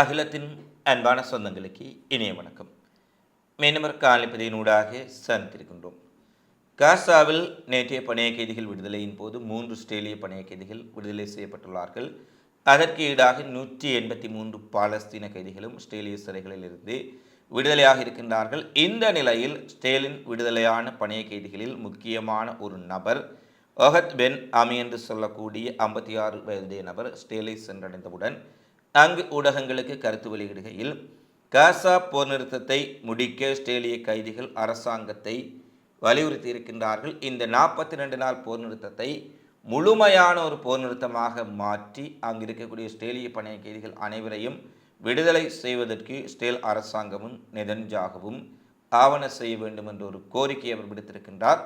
அகிலத்தின் அன்பான சொந்தங்களுக்கு இனிய வணக்கம். மீனவர் காலிப்பதியினூடாக சந்தித்திருக்கின்றோம். காசாவில் நேற்றைய பணைய கைதிகள் விடுதலையின் போது மூன்று ஸ்ட்ரேலிய பணைய கைதிகள் விடுதலை செய்யப்பட்டுள்ளார்கள். அதற்கு ஈடாக நூற்றி எண்பத்தி மூன்று பாலஸ்தீன கைதிகளும் ஸ்ட்ரேலிய சிறைகளில் இருந்து விடுதலையாக இருக்கின்றார்கள். இந்த நிலையில் ஸ்டேலின் விடுதலையான பணைய கைதிகளில் முக்கியமான ஒரு நபர் ஒஹத் பென் அமி என்று சொல்லக்கூடிய ஐம்பத்தி ஆறு வயதுடைய நபர் ஸ்டேலை சென்றடைந்தவுடன் அங்கு ஊடகங்களுக்கு கருத்து வெளியிடுகையில் காசா போர் நிறுத்தத்தை முடிக்க ஆஸ்திரேலிய கைதிகள் அரசாங்கத்தை வலியுறுத்தி இருக்கின்றார்கள் இந்த நாற்பத்தி ரெண்டு நாள் போர் நிறுத்தத்தை முழுமையான ஒரு போர் நிறுத்தமாக மாற்றி அங்கு இருக்கக்கூடிய ஆஸ்திரேலிய பணைய கைதிகள் அனைவரையும் விடுதலை செய்வதற்கு ஸ்டேல் அரசாங்கமும் நெதன்ஜாகவும் ஆவண செய்ய வேண்டும் என்ற ஒரு கோரிக்கையை அவர் விடுத்திருக்கின்றார்.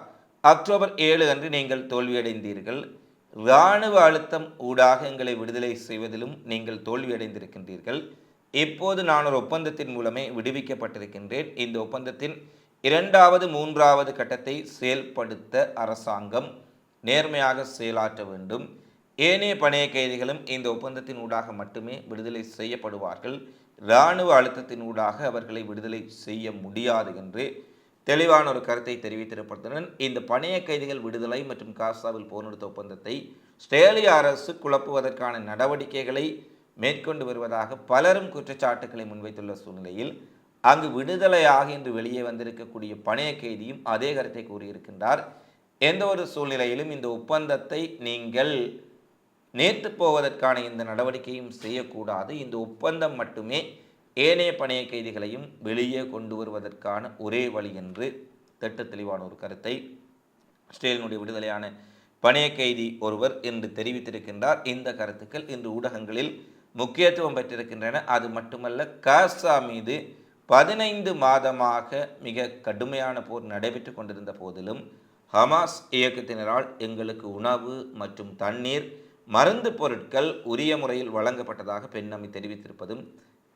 அக்டோபர் ஏழு அன்று நீங்கள் தோல்வியடைந்தீர்கள். இராணுவ அழுத்தம் ஊடாக எங்களை விடுதலை செய்வதிலும் நீங்கள் தோல்வியடைந்திருக்கின்றீர்கள். இப்போது நான் ஒரு ஒப்பந்தத்தின் மூலமே விடுவிக்கப்பட்டிருக்கின்றேன். இந்த ஒப்பந்தத்தின் இரண்டாவது மூன்றாவது கட்டத்தை செயல்படுத்த அரசாங்கம் நேர்மையாக செயலாற்ற வேண்டும். ஏனைய பணைய கைதிகளும் இந்த ஒப்பந்தத்தின் ஊடாக மட்டுமே விடுதலை செய்யப்படுவார்கள். இராணுவ அழுத்தத்தின் ஊடாக அவர்களை விடுதலை செய்ய முடியாது என்று தெளிவான ஒரு கருத்தை தெரிவித்திருப்பதுடன் இந்த பணைய கைதிகள் விடுதலை மற்றும் காசாவில் போர் நிறுத்த ஒப்பந்தத்தை ஸ்டேலிய அரசு குழப்புவதற்கான நடவடிக்கைகளை மேற்கொண்டு வருவதாக பலரும் குற்றச்சாட்டுக்களை முன்வைத்துள்ள சூழ்நிலையில் அங்கு விடுதலையாக இன்று வெளியே வந்திருக்கக்கூடிய பணைய கைதியும் அதே கருத்தை கூறியிருக்கின்றார். எந்த ஒரு சூழ்நிலையிலும் இந்த ஒப்பந்தத்தை நீங்கள் நேற்று போவதற்கான இந்த நடவடிக்கையும் செய்யக்கூடாது. இந்த ஒப்பந்தம் மட்டுமே ஏனைய பணைய கைதிகளையும் வெளியே கொண்டு வருவதற்கான ஒரே வழி என்று திட்ட தெளிவான ஒரு கருத்தை ஸ்டேலினுடைய விடுதலையான பணைய கைதி ஒருவர் என்று தெரிவித்திருக்கின்றார். இந்த கருத்துக்கள் இன்று ஊடகங்களில் முக்கியத்துவம் பெற்றிருக்கின்றன. அது மட்டுமல்ல காசா மீது பதினைந்து மாதமாக மிக கடுமையான போர் நடைபெற்று கொண்டிருந்த போதிலும் ஹமாஸ் இயக்கத்தினரால் எங்களுக்கு உணவு மற்றும் தண்ணீர் மருந்து பொருட்கள் உரிய முறையில் வழங்கப்பட்டதாக பெண்ணமி தெரிவித்திருப்பதும்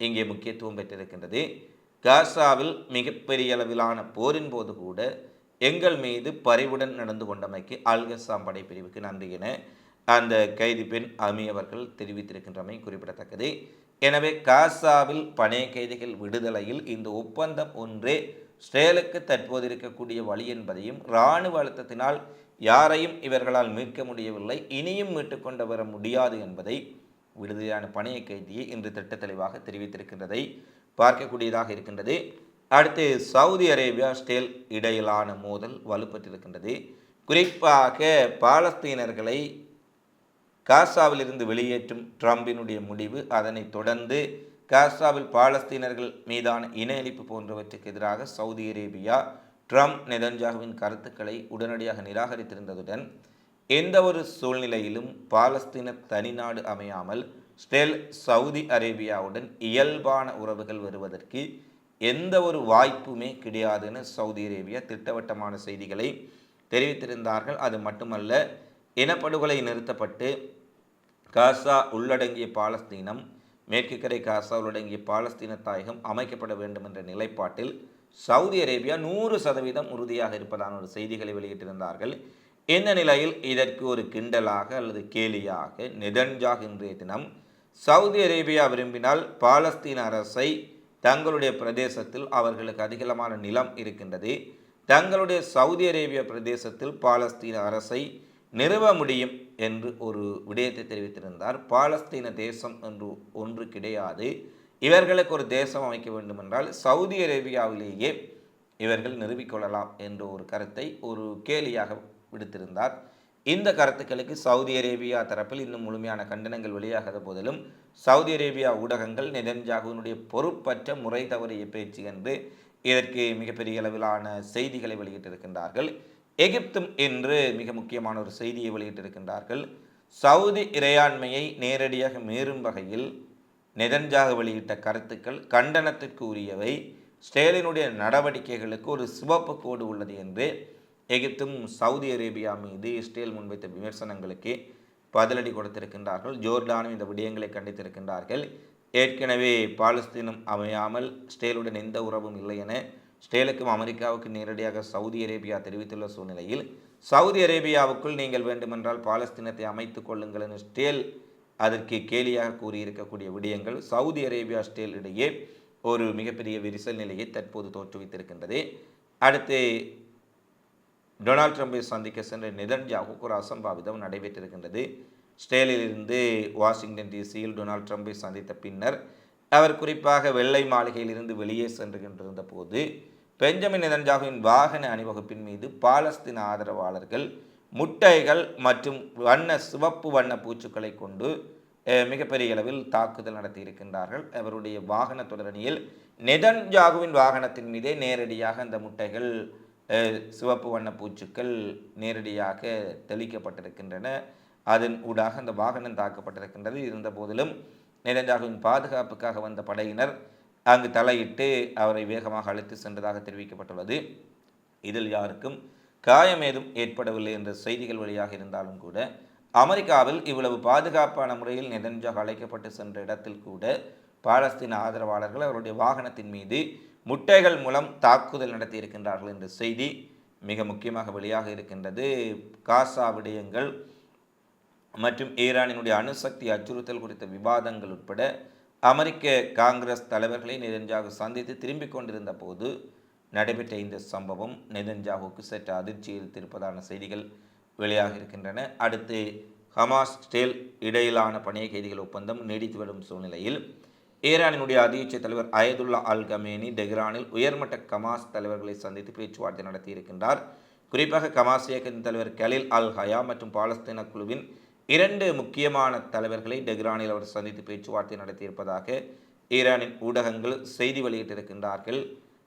இங்கே முக்கியத்துவம் பெற்றிருக்கின்றது. காசாவில் மிகப்பெரிய அளவிலான போரின் போது கூட எங்கள் மீது பறிவுடன் நடந்து கொண்டமைக்கு அல்கசாம் படைப்பிரிவுக்கு நன்றி என அந்த கைதி பெண் அமி அவர்கள் தெரிவித்திருக்கின்றமை குறிப்பிடத்தக்கது. எனவே காசாவில் பணைய கைதிகள் விடுதலையில் இந்த ஒப்பந்தம் ஒன்றே ஸ்ரேலுக்கு தற்போது இருக்கக்கூடிய வழி என்பதையும் இராணுவ அழுத்தத்தினால் யாரையும் இவர்களால் மீட்க முடியவில்லை இனியும் மீட்டுக்கொண்டு வர முடியாது என்பதை விடுதலையான பணைய கைதியை இன்று திட்ட தெளிவாக தெரிவித்திருக்கின்றதை பார்க்கக்கூடியதாக இருக்கின்றது. அடுத்து சவுதி அரேபியா ஸ்டேல் இடையிலான மோதல் வலுப்பட்டிருக்கின்றது குறிப்பாக பாலஸ்தீனர்களை காசாவிலிருந்து வெளியேற்றும் ட்ரம்பினுடைய முடிவு அதனைத் தொடர்ந்து காசாவில் பாலஸ்தீனர்கள் மீதான இன அழிப்பு போன்றவற்றுக்கு எதிராக சவுதி அரேபியா ட்ரம்ப் நெதன்ஜாகுவின் கருத்துக்களை உடனடியாக நிராகரித்திருந்ததுடன் எந்த ஒரு சூழ்நிலையிலும் பாலஸ்தீன தனிநாடு அமையாமல் ஸ்டெல் சவுதி அரேபியாவுடன் இயல்பான உறவுகள் வருவதற்கு எந்த ஒரு வாய்ப்புமே கிடையாதுன்னு சவுதி அரேபியா திட்டவட்டமான செய்திகளை தெரிவித்திருந்தார்கள். அது மட்டுமல்ல இனப்படுகொலை நிறுத்தப்பட்டு காசா உள்ளடங்கிய பாலஸ்தீனம் மேற்கு கரை காசா உள்ளடங்கிய பாலஸ்தீன தாயகம் அமைக்கப்பட வேண்டும் என்ற நிலைப்பாட்டில் சவுதி அரேபியா நூறு சதவீதம் உறுதியாக இருப்பதான ஒரு செய்திகளை வெளியிட்டிருந்தார்கள். இந்த நிலையில் இதற்கு ஒரு கிண்டலாக அல்லது கேலியாக நெதன்ஜாக் இன்றைய தினம் சவுதி அரேபியா விரும்பினால் பாலஸ்தீன அரசை தங்களுடைய பிரதேசத்தில் அவர்களுக்கு அதிகமான நிலம் இருக்கின்றது. தங்களுடைய சவுதி அரேபிய பிரதேசத்தில் பாலஸ்தீன அரசை நிறுவ முடியும் என்று ஒரு விடயத்தை தெரிவித்திருந்தார். பாலஸ்தீன தேசம் என்று ஒன்று கிடையாது. இவர்களுக்கு ஒரு தேசம் அமைக்க வேண்டுமென்றால் சவுதி அரேபியாவிலேயே இவர்கள் நிறுவிக்கொள்ளலாம் என்ற ஒரு கருத்தை ஒரு கேலியாக விடுத்திருந்தார். இந்த கருத்துக்களுக்கு சவுதி அரேபியா தரப்பில் இன்னும் முழுமையான கண்டனங்கள் வெளியாகாத போதிலும் சவுதி அரேபியா ஊடகங்கள் நெதன்ஜாகுவினுடைய பொறுப்பற்ற முறை தவறிய பேச்சு என்று இதற்கு மிகப்பெரிய அளவிலான செய்திகளை வெளியிட்டிருக்கின்றார்கள். எகிப்தும் என்று மிக முக்கியமான ஒரு செய்தியை வெளியிட்டிருக்கின்றார்கள். சவுதி இறையாண்மையை நேரடியாக மீறும் வகையில் நெதன்ஜாக வெளியிட்ட கருத்துக்கள் கண்டனத்திற்கு உரியவை ஸ்டேலினுடைய நடவடிக்கைகளுக்கு ஒரு சிவப்பு கோடு உள்ளது என்று எகிப்தும் சவுதி அரேபியா மீது இஸ்ரேல் முன்வைத்த விமர்சனங்களுக்கு பதிலடி கொடுத்திருக்கின்றார்கள். ஜோர்டானும் இந்த விடயங்களை கண்டித்திருக்கின்றார்கள். ஏற்கனவே பாலஸ்தீனம் அமையாமல் ஸ்டேலுடன் எந்த உறவும் இல்லை என ஸ்டேலுக்கும் அமெரிக்காவுக்கு நேரடியாக சவுதி அரேபியா தெரிவித்துள்ள சூழ்நிலையில் சவுதி அரேபியாவுக்குள் நீங்கள் வேண்டுமென்றால் பாலஸ்தீனத்தை அமைத்துக் கொள்ளுங்கள் என ஸ்டேல் அதற்கு கேலியாக கூறியிருக்கக்கூடிய விடயங்கள் சவுதி அரேபியா ஸ்டேல் இடையே ஒரு மிகப்பெரிய விரிசல் நிலையை தற்போது தோற்றுவித்திருக்கின்றது. அடுத்து டொனால்ட் ட்ரம்பை சந்திக்க சென்ற நெதன்ஜாவுக்கு ஒரு அசம்பாவிதம் நடைபெற்றிருக்கின்றது. ஸ்டேலிலிருந்து வாஷிங்டன் டிசியில் டொனால்ட் ட்ரம்பை சந்தித்த பின்னர் அவர் குறிப்பாக வெள்ளை மாளிகையிலிருந்து வெளியே சென்றுகின்றிருந்த போது பெஞ்சமின் நெதன்ஜாகுவின் வாகன அணிவகுப்பின் மீது பாலஸ்தீன ஆதரவாளர்கள் முட்டைகள் மற்றும் வண்ண சிவப்பு வண்ண பூச்சுக்களை கொண்டு மிகப்பெரிய அளவில் தாக்குதல் நடத்தி இருக்கின்றார்கள் அவருடைய வாகன தொடரணியில் நிதன்ஜாகுவின் வாகனத்தின் மீதே நேரடியாக அந்த முட்டைகள் சிவப்பு வண்ண பூச்சுக்கள் நேரடியாக தெளிக்கப்பட்டிருக்கின்றன. அதன் ஊடாக அந்த வாகனம் தாக்கப்பட்டிருக்கின்றது. இருந்த போதிலும் நெதன்ஜாகுவின் பாதுகாப்புக்காக வந்த படையினர் அங்கு தலையிட்டு அவரை வேகமாக அழைத்து சென்றதாக தெரிவிக்கப்பட்டுள்ளது. இதில் யாருக்கும் காயம் ஏதும் ஏற்படவில்லை என்ற செய்திகள் வழியாக இருந்தாலும் கூட அமெரிக்காவில் இவ்வளவு பாதுகாப்பான முறையில் நெதன்ஜாக் அழைக்கப்பட்டு சென்ற இடத்தில் கூட பாலஸ்தீன ஆதரவாளர்கள் அவருடைய வாகனத்தின் மீது முட்டைகள் மூலம் தாக்குதல் நடத்தி இருக்கின்றார்கள் என்ற செய்தி மிக முக்கியமாக வெளியாக இருக்கின்றது. காசா விடயங்கள் மற்றும் ஈரானினுடைய அணுசக்தி அச்சுறுத்தல் குறித்த விவாதங்கள் உட்பட அமெரிக்க காங்கிரஸ் தலைவர்களை நெதன்ஜாகு சந்தித்து திரும்பிக் கொண்டிருந்த போது நடைபெற்ற இந்த சம்பவம் நெதன்ஜாகுக்கு சற்று அதிர்ச்சி இருப்பதான செய்திகள் வெளியாக இருக்கின்றன. அடுத்து ஹமாஸ் ஸ்டேல் இடையிலான பணிய கைதிகள் ஒப்பந்தம் நீடித்து வரும் சூழ்நிலையில் ஈரானினுடைய அதியுச்ச தலைவர் அயதுல்லா அல் கமேனி டெஹ்ரானில் உயர்மட்ட கமாஸ் தலைவர்களை சந்தித்து பேச்சுவார்த்தை நடத்தியிருக்கின்றார் குறிப்பாக கமாஸ் இயக்கத்தின் தலைவர் கலில் அல் ஹயா மற்றும் பாலஸ்தீன குழுவின் இரண்டு முக்கியமான தலைவர்களை டெஹ்ரானில் அவர் சந்தித்து பேச்சுவார்த்தை நடத்தியிருப்பதாக ஈரானின் ஊடகங்கள் செய்தி வெளியிட்டிருக்கின்றார்கள்.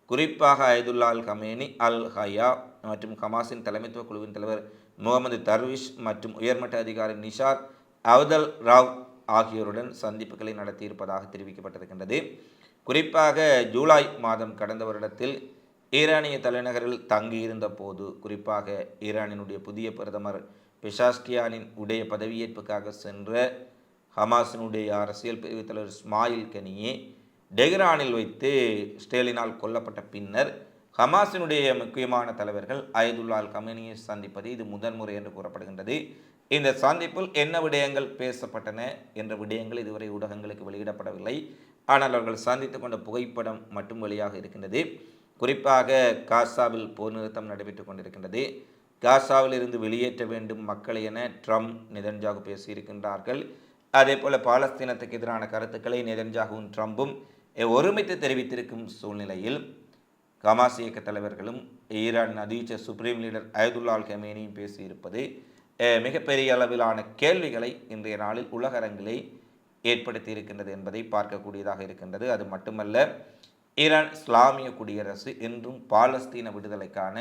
குறிப்பாக அயதுல்லா அல் கமேனி அல் ஹயா மற்றும் ஹமாஸின் தலைமைத்துவ குழுவின் தலைவர் முகமது தர்விஷ் மற்றும் உயர்மட்ட அதிகாரி நிஷார் அவதல் ராவ் ஆகியோருடன் சந்திப்புகளை நடத்தியிருப்பதாக தெரிவிக்கப்பட்டிருக்கின்றது. குறிப்பாக ஜூலை மாதம் கடந்த வருடத்தில் ஈரானிய தலைநகரில் தங்கியிருந்த போது குறிப்பாக ஈரானினுடைய புதிய பிரதமர் பெஷாஸ்கியானின் உடைய பதவியேற்புக்காக சென்ற ஹமாஸினுடைய அரசியல் பிரிவு தலைவர் ஸ்மாயில் கனியே டெஹ்ரானில் வைத்து ஸ்டேலினால் கொல்லப்பட்ட பின்னர் ஹமாஸினுடைய முக்கியமான தலைவர்கள் அயதுல்லால் கமேனியை சந்திப்பது இது முதன்முறை என்று கூறப்படுகின்றது. இந்த சந்திப்பில் என்ன விடயங்கள் பேசப்பட்டன என்ற விடயங்கள் இதுவரை ஊடகங்களுக்கு வெளியிடப்படவில்லை. ஆனால் அவர்கள் சந்தித்து கொண்ட புகைப்படம் மட்டும் வெளியாக இருக்கின்றது. குறிப்பாக காசாவில் போர் நிறுத்தம் நடைபெற்றுக் கொண்டிருக்கின்றது. காசாவில் இருந்து வெளியேற்ற வேண்டும் மக்களை என ட்ரம்ப் நிதன்ஜாகு பேசியிருக்கின்றார்கள். அதே போல பாலஸ்தீனத்துக்கு எதிரான கருத்துக்களை நிதன்ஜாகுவும் ட்ரம்பும் ஒருமித்து தெரிவித்திருக்கும் சூழ்நிலையில் கமாஸ் இயக்க தலைவர்களும் ஈரான் அதீச்ச சுப்ரீம் லீடர் அயதுல்லால் கமேனியும் பேசியிருப்பது மிகப்பெரிய அளவிலான கேள்விகளை இன்றைய நாளில் உலகரங்கிலே ஏற்படுத்தி இருக்கின்றது என்பதை பார்க்கக்கூடியதாக இருக்கின்றது. அது மட்டுமல்ல ஈரான் இஸ்லாமிய குடியரசு என்றும் பாலஸ்தீன விடுதலைக்கான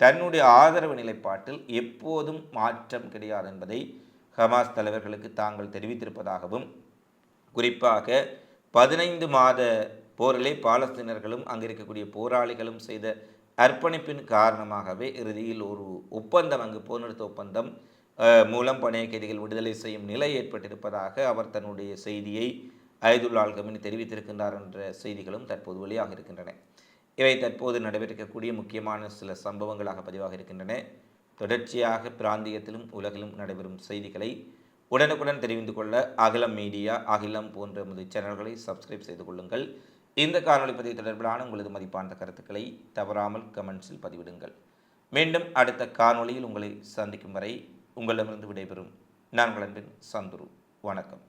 தன்னுடைய ஆதரவு நிலைப்பாட்டில் எப்போதும் மாற்றம் கிடையாது என்பதை ஹமாஸ் தலைவர்களுக்கு தாங்கள் தெரிவித்திருப்பதாகவும் குறிப்பாக பதினைந்து மாத போரிலே பாலஸ்தீனர்களும் அங்கே இருக்கக்கூடிய போராளிகளும் செய்த அர்ப்பணிப்பின் காரணமாகவே இறுதியில் ஒரு ஒப்பந்தம் அங்கு போர் நிறுத்த ஒப்பந்தம் மூலம் பணைய கைதிகள் விடுதலை செய்யும் நிலை ஏற்பட்டிருப்பதாக அவர் தன்னுடைய செய்தியை ஐதுல்லால் கமினி தெரிவித்திருக்கின்றார் என்ற செய்திகளும் தற்போது வெளியாக இருக்கின்றன. இவை தற்போது நடைபெற்றிருக்கக்கூடிய முக்கியமான சில சம்பவங்களாக பதிவாக இருக்கின்றன. தொடர்ச்சியாக பிராந்தியத்திலும் உலகிலும் நடைபெறும் செய்திகளை உடனுக்குடன் தெரிந்து கொள்ள அகிலம் மீடியா அகிலம் போன்ற முது சேனல்களை சப்ஸ்கிரைப் செய்து கொள்ளுங்கள். இந்த காணொலி பதிவு தொடர்பிலான உங்களது மதிப்பான கருத்துக்களை தவறாமல் கமெண்ட்ஸில் பதிவிடுங்கள். மீண்டும் அடுத்த காணொளியில் உங்களை சந்திக்கும் வரை உங்களிடமிருந்து விடைபெறும். நான் உங்கள் அன்பின் சந்துரு. வணக்கம்.